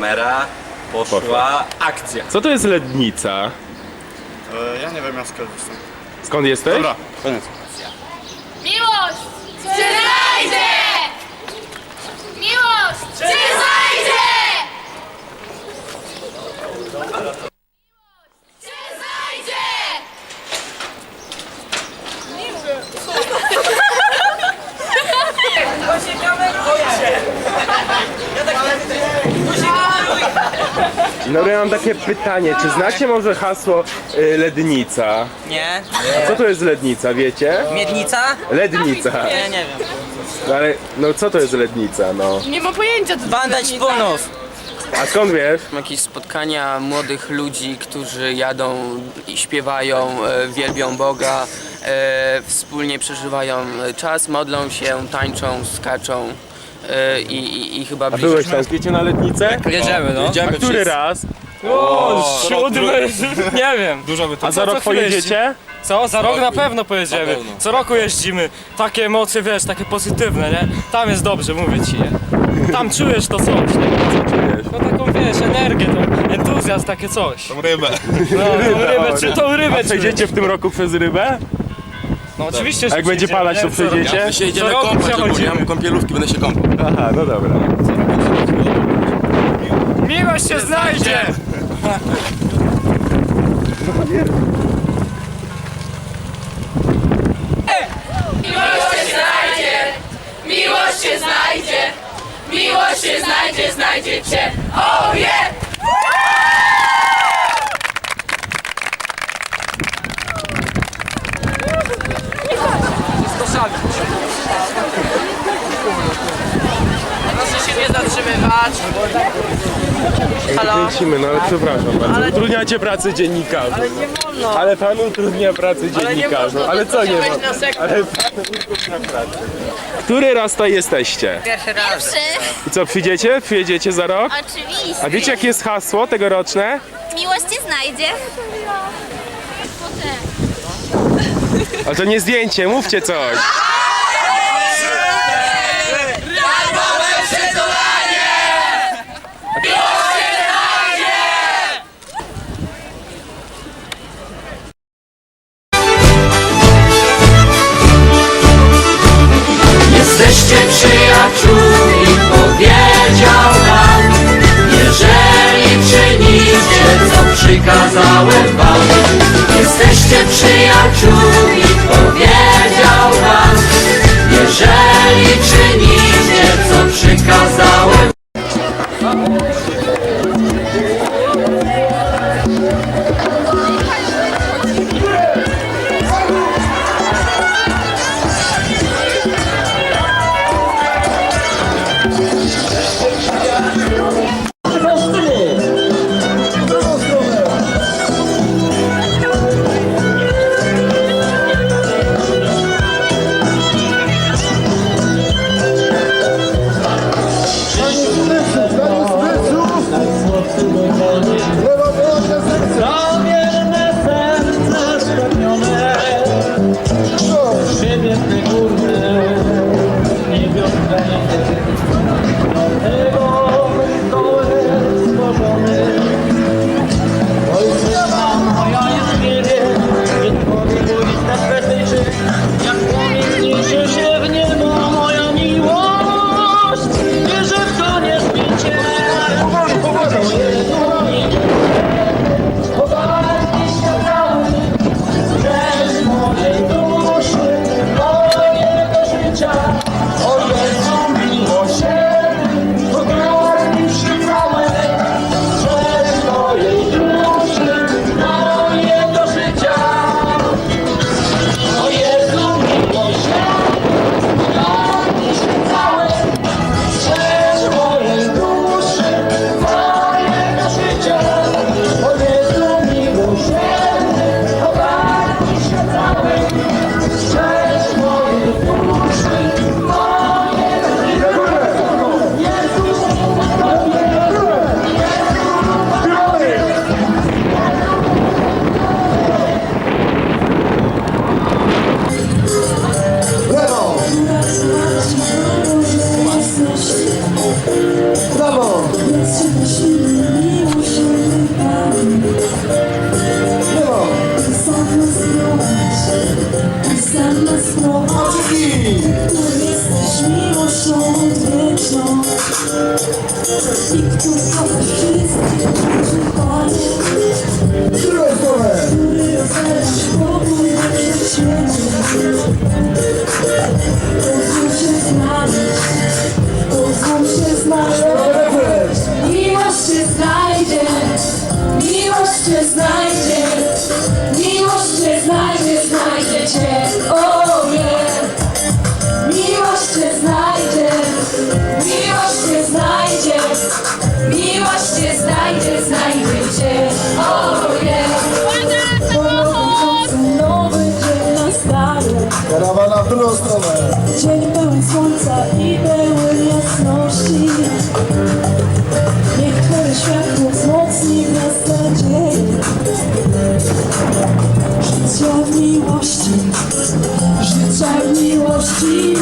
Kamera, poszła, akcja. Co to jest lednica? E, ja nie wiem, ja skąd jestem. Skąd jesteś? Dobra, koniec. Miłość! Czy znajdzie? Miłość! Czy znajdzie? Czy znajdzie? No ja mam takie pytanie, czy znacie może hasło y, lednica? Nie? A co to jest lednica, wiecie? Miednica? Lednica. Nie, nie wiem. No ale, no co to jest lednica, no? Nie mam pojęcia, co Banda ćpunów. A skąd wiesz? Jakieś spotkania młodych ludzi, którzy jadą i śpiewają, e, wielbią Boga, e, wspólnie przeżywają e, czas, modlą się, tańczą, skaczą e, i, i, i chyba A byłeś tam, wiecie, na lednicę? Jedziemy, no. A który raz? O, siódmy, nie wiem. Dużo by to A za rok pojedziecie? Co? Za rok na pewno pojedziemy. Co roku jeździmy. Takie emocje, wiesz, takie pozytywne, nie? Tam jest dobrze, mówię ci, nie? Tam czujesz to coś, nie? Co czujesz? No taką, wiesz, energię, tą entuzjazm, takie coś. Tą rybę. No, tą rybę, czy tą rybę A czujesz. przejdziecie w tym roku przez rybę? No oczywiście, A że jak będzie przyjdziemy, padać, to? Co roku. przejdziecie? się idziemy kąpać ogólnie, ja mam kąpielówki, będę się kąpał. Aha, no dobra. Miłość się znajdzie! Miłość się znajdzie! Miłość się znajdzie, znajdzie cię! Oh yeah! Proszę się nie zatrzymywać. Halo? Kręcimy, no ale przepraszam bardzo. Utrudniacie pracę dziennikarzom. Ale nie wolno. Ale pan utrudnia pracę dziennikarzom. Ale co nie wolno? Ale pan utrudnia pracę. Który raz tutaj jesteście? Pierwszy raz. I co, przyjdziecie? Przyjedziecie za rok? Oczywiście. A wiecie jakie jest hasło tegoroczne? Miłość cię znajdzie. Ale to nie zdjęcie, mówcie coś. Jesteście przyjaciółmi, Życia w miłości, życia w miłości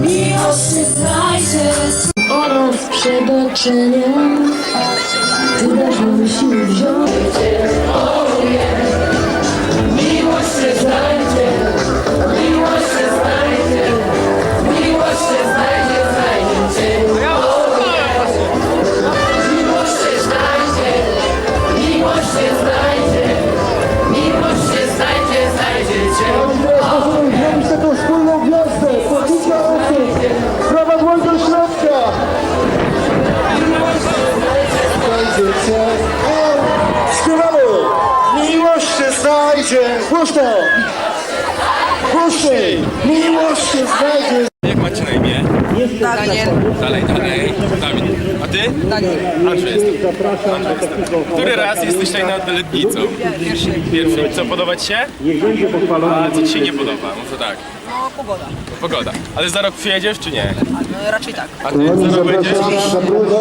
Miłość się znajdzie. Oraz Ty Głośno. Głośniej. Miłość się znajdzie. Jak macie na imię? Daniel. Dalej, dalej. Dawid. A ty? Daniel. Andrzej jest. Andrzej jest. Który raz jesteś tutaj nad letnicą? Pierwszy. Pierwszy. Co, podobać się? A co ci się nie podoba? Może tak. Pogoda. Pogoda. Ale za rok przyjedziesz czy nie? No, raczej tak. A ty za rok będziesz?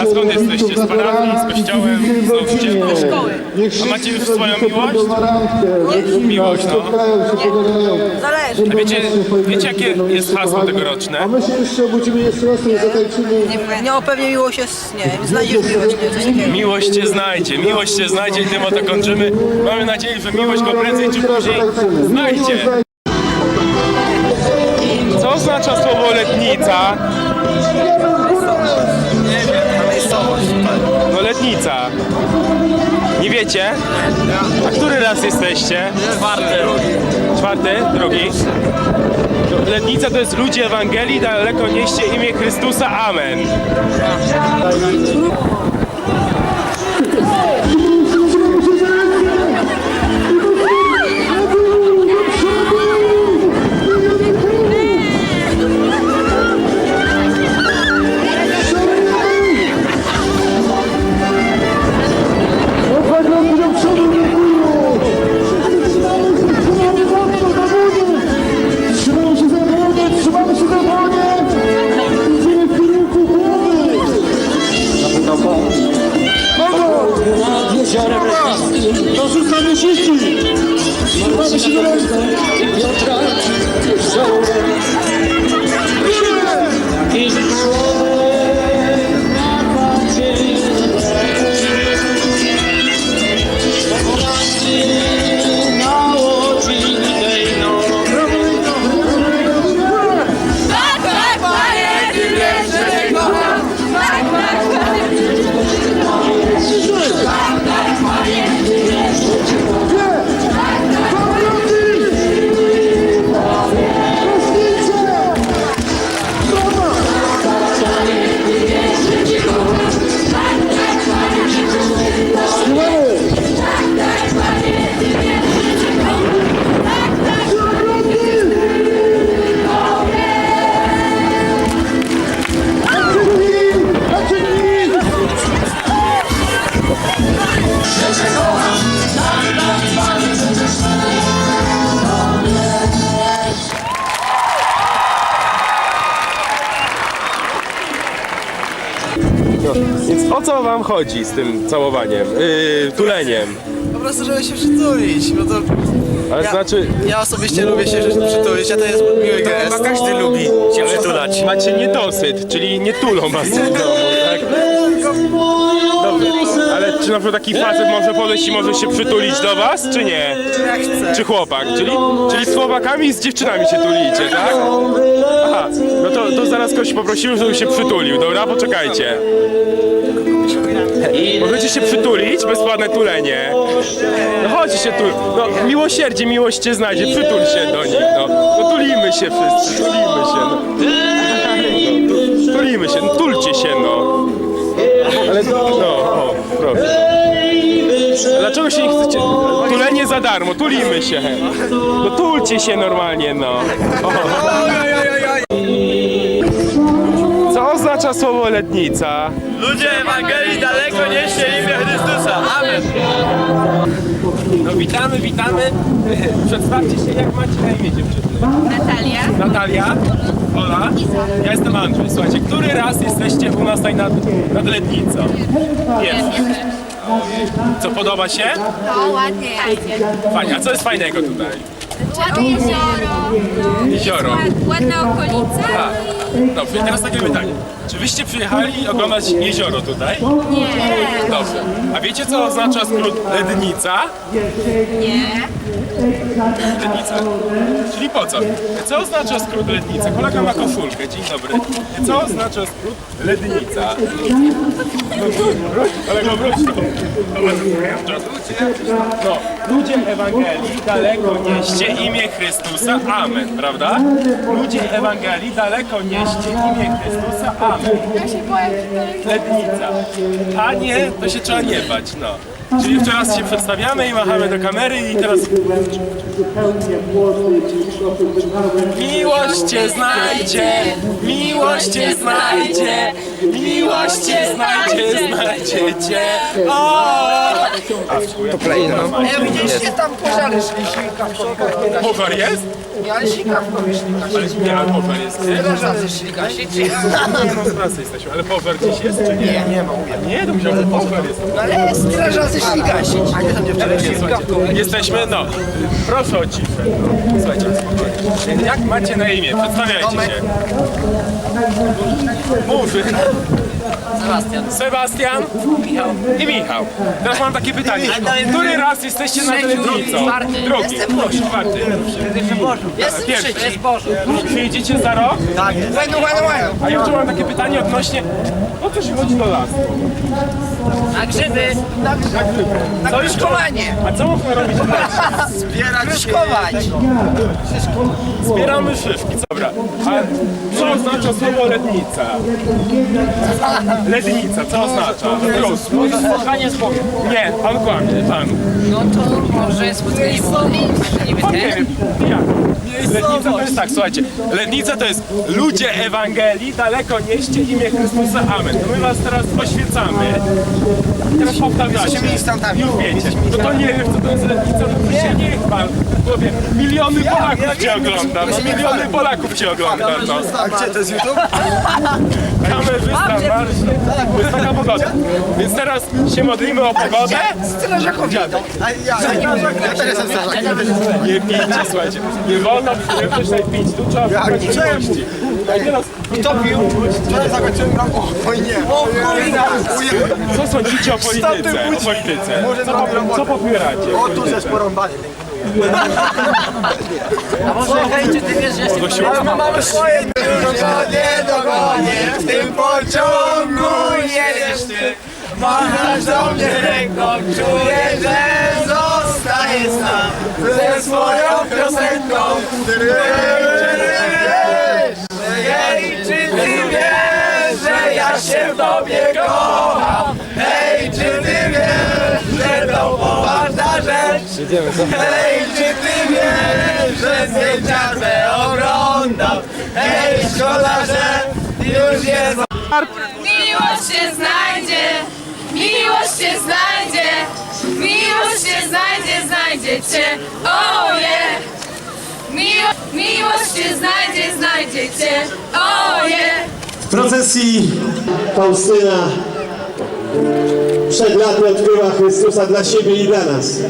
A skąd jesteście? Z parafii, z kościołem, z nauczycielką? Szkoły. A macie już swoją miłość? Miłość, no. Zależy. A wiecie, wiecie jakie jest hasło tegoroczne? A my się jeszcze obudzimy jeszcze raz i zatańczymy. Nie, o pewnie miłość jest, nie znajdziesz miłość, nie, coś takiego. Miłość cię znajdzie, miłość cię znajdzie i tym oto kończymy. Mamy nadzieję, że miłość go prędzej czy później znajdzie. Oznacza słowo letnica? No letnica. Nie wiecie? A który raz jesteście? Czwarty. Czwarty? Drugi? Letnica to jest ludzie Ewangelii, daleko nieście imię Chrystusa. Amen. Chodzi z tym całowaniem? Yy, tuleniem. Po prostu, żeby się przytulić, bo to Ale Ja- znaczy, ja osobiście lubię się przytulić, a to jest miły gest. Każdy lubi się przytulać. macie niedosyt, czyli nie tulą was w domu, tak? Dobrze, ale czy na przykład taki facet może podejść i może się przytulić do was, czy nie? Jak. Czy chłopak? Czyli, czyli z chłopakami i z dziewczynami się tulicie, tak? Aha, no to, to zaraz ktoś poprosimy, żeby się przytulił, dobra? Poczekajcie. Możecie się przytulić, bezpłatne tulenie. No chodźcie się tu, no miłosierdzie, miłość cię znajdzie, przytul się do nich, no. No tulimy się wszyscy, tulimy się, no. no tu- tulimy się, no tulcie się, no. Ale no, o, proszę. Dlaczego się nie chcecie? Tulenie za darmo, tulimy się. No tulcie się normalnie, no. O. Oznacza słowo letnica? Ludzie Ewangelii daleko nieście imię Chrystusa. Amen. No witamy, witamy. Przedstawcie się, jak macie na imię dziewczyny. Natalia. Natalia, Ola, ja jestem Andrzej. Słuchajcie, który raz jesteście u nas tutaj nad, nad Letnicą? Pierwszy. Co, podoba się? No ładnie. Fajnie. A co jest fajnego tutaj? Ładne jezioro. Jezioro. Ładna okolica. Tak. Dobrze, i teraz takie pytanie. Czy wyście przyjechali oglądać jezioro tutaj? Nie. Dobrze. A wiecie, co oznacza skrót Lednica? Nie. Lednica. Czyli po co? Co oznacza skrót Lednica? Kolega ma koszulkę, dzień dobry. Co oznacza skrót Lednica? Kolego, wróć tu. No, ludzie Ewangelii daleko nieście imię Chrystusa, Amen, prawda? Ludzie Ewangelii daleko nieście imię Chrystusa, Amen. Ja się boję. Lednica. A nie, to się trzeba nie bać, no. Czyli jeszcze raz się przedstawiamy i machamy do kamery i teraz... Miłość cię znajdzie, miłość cię znajdzie, miłość cię znajdzie, znajdzie cię. O! To play, no. Ja widzieliście tam pożary szliśnika w kokach. Puchar jest? Ja sika w kołysznika. Ale nie, ale puchar jest. Nie, Tyle razy szli gasić. no z pracy jesteśmy, ale puchar dziś jest czy nie? Nie, ma. Nie, to musiał być jest. No ale jest tyle razy szli gasić. A nie tam dziewczyny jesteśmy, no, proszę o ciszę. No. Słuchajcie. Jak macie na imię? Przedstawiajcie się. Murzyn. Sebastian. Sebastian. I Michał. Teraz mam takie pytanie. Który raz jesteście na telewizji? Drugi. Jestem Czwarty. Jestem Pierwszy. trzeci. Jest Przyjedziecie za rok? Tak jest. Łenu, łenu, łenu. A jeszcze mam takie pytanie odnośnie, o co się chodzi do lasu? Na grzyby. Na grzyby. Na Co jest- gruszkowanie. A co można robić w lasie? Zbierać Gruszkować. Zbieramy szyszki, dobra. A oznacza słowo lednica? Lednica, co oznacza? Spotkanie z Bogiem. Nie, pan kłamie, pan. No to może spotkanie z Bogiem. Pan nie wiem, jak? Lednica to jest tak, słuchajcie, Lednica to jest ludzie Ewangelii, daleko nieście imię Chrystusa, Amen. To my was teraz oświecamy. Teraz powtarzacie. Już wiecie. No to nie wiem, co to jest Lednica, no to się niech pan powie. Miliony Polaków cię ogląda, no miliony Polaków cię ogląda, no. A gdzie to jest YouTube? Kamerzysta, marsz. To jest taka pogoda. Więc teraz się modlimy o pogodę. Strażakowi. A ja, ja też jestem strażakiem. Nie pijcie, słuchajcie. Nie wolno tutaj pić, tu trzeba szukać miłości. Kto pił? Wczoraj zakończyłem gram. O nie. O kurde. Co sądzicie o polityce? O polityce. Co, po- co popieracie? O tu żeś porąbany. A może hejcie, ty wiesz, że jestem. My mamy swoje nie dogonię, w tym pociągu jedziesz ty. Machasz do mnie ręką, czuję, że zostaję sam ze swoją piosenką. Hej, czy ty wiesz, że ja się w tobie kocham? Że to poważna rzecz? Hej, czy ty wiesz, że zdjęcia te oglądam? Hej, szkoda, że już jest Miłość się znajdzie. Miłość się znajdzie. Miłość się znajdzie, znajdzie cię. Oje. Miło, miłość się znajdzie, znajdzie cię. Oje. W procesji Faustyna przed laty odkryła Chrystusa dla siebie i dla nas.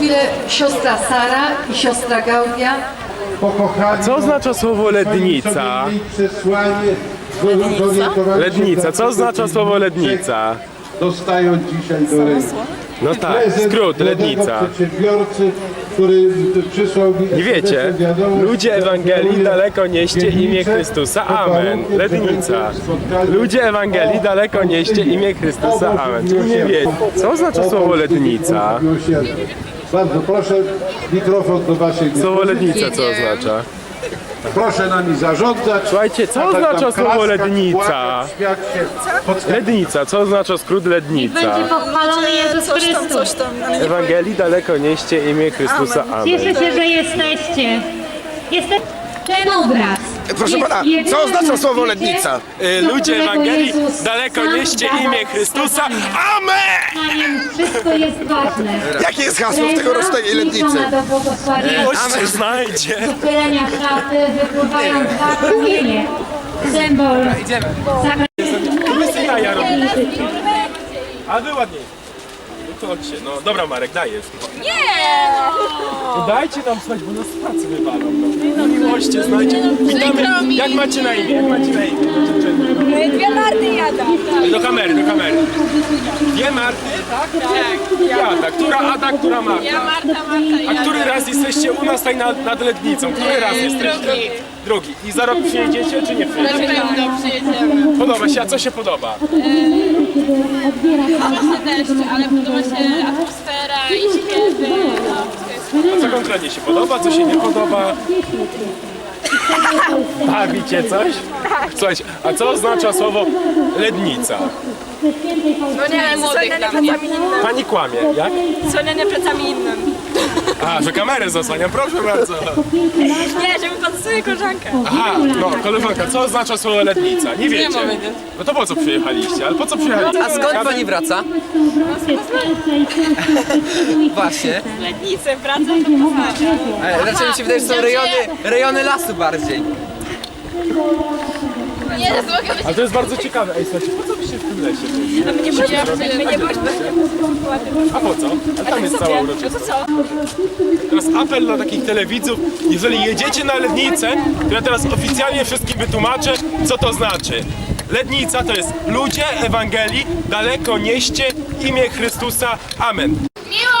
Chwilę siostra Sara i siostra Gaudia. Co oznacza słowo lednica? Lednica? Lednica, co oznacza słowo lednica? Dostają dzisiaj do ręki. No tak, skrót, lednica. Nie wiecie? Ludzie Ewangelii daleko nieście imię Chrystusa. Amen. Lednica. Ludzie Ewangelii daleko nieście imię Chrystusa. Amen. Nie wiecie. Co oznacza słowo lednica? Bardzo proszę, mikrofon do waszej Słowo dyspozycji. lednica co oznacza? Proszę nami zarządzać. Słuchajcie, co a tak oznacza słowo klaskać, lednica? płakać, śmiać się, podskakiwać. Lednica, co oznacza skrót lednica? pochwalony Jezus Coś tam, Chrystus. coś tam. ale nie Ewangelii daleko nieście imię Chrystusa. Amen. Cieszę się, że jesteście. Jesteście ten obraz. Proszę pana, co oznacza na słowo lednica? Y, Ludzie Ewangelii daleko nieście imię Chrystusa. Amen! Wszystko jest ważne. Jakie jest hasło w tegorocznej lednicy? Miłość się znajdzie. Uchylenia szaty wypływają dwa promienie. Symbol jaja robią. sakramentu. A wy ładniej. No to no dobra Marek, dajesz. Nie! No dajcie tam słuchać, bo nas z pracy wywalą. No, no miłoście, znajdzie. Witamy. Jak macie na imię? Jak macie na imię? Dziewczyny. Dwie narty jada. Do kamery, do kamery. Dwie Marty? Tak. Jada. Która Ada, która Marta? Ja Marta, Marta i A który raz jesteście u nas tutaj nad, nad Letnicą? Który raz jesteście? drugi. Drugi. I za rok przyjedziecie, czy nie Na przyjedziecie? pewno przyjedziemy. Podoba się, a co się podoba? Właśnie deszcz, ale podoba się atmosfera i śpiewy. No, wszystko jest A co konkretnie się podoba, co się nie podoba? Bawicie coś? Słuchajcie, a co oznacza słowo lednica? Dzwonienie młodych mnie. Pani kłamie, jak? Dzwonienie plecami innym. A, że kamerę zasłaniam, proszę bardzo. Nie, żeby pan sobie koleżankę. Aha, no koleżanka, co oznacza słowo lednica? Nie wiecie. No to po co przyjechaliście? Ale po co przyjechaliście? A skąd pani wraca? Właśnie. Letnicy, praca to poważnie. E, Raczej mi się wydaje, że są rejony, rejony lasu bardziej. Nie, to mogę być. Ale to jest bardzo ciekawe. Ej, słuchajcie, po co byście w tym lesie byli? My nie byliśmy, my nie byliśmy. A po co? A tam jest cała No uroczystość. to co? Teraz apel dla takich telewidzów, jeżeli jedziecie na Lednicę, to ja teraz oficjalnie wszystkim wytłumaczę, co to znaczy. Lednica to jest ludzie Ewangelii, daleko nieście imię Chrystusa. Amen. Miło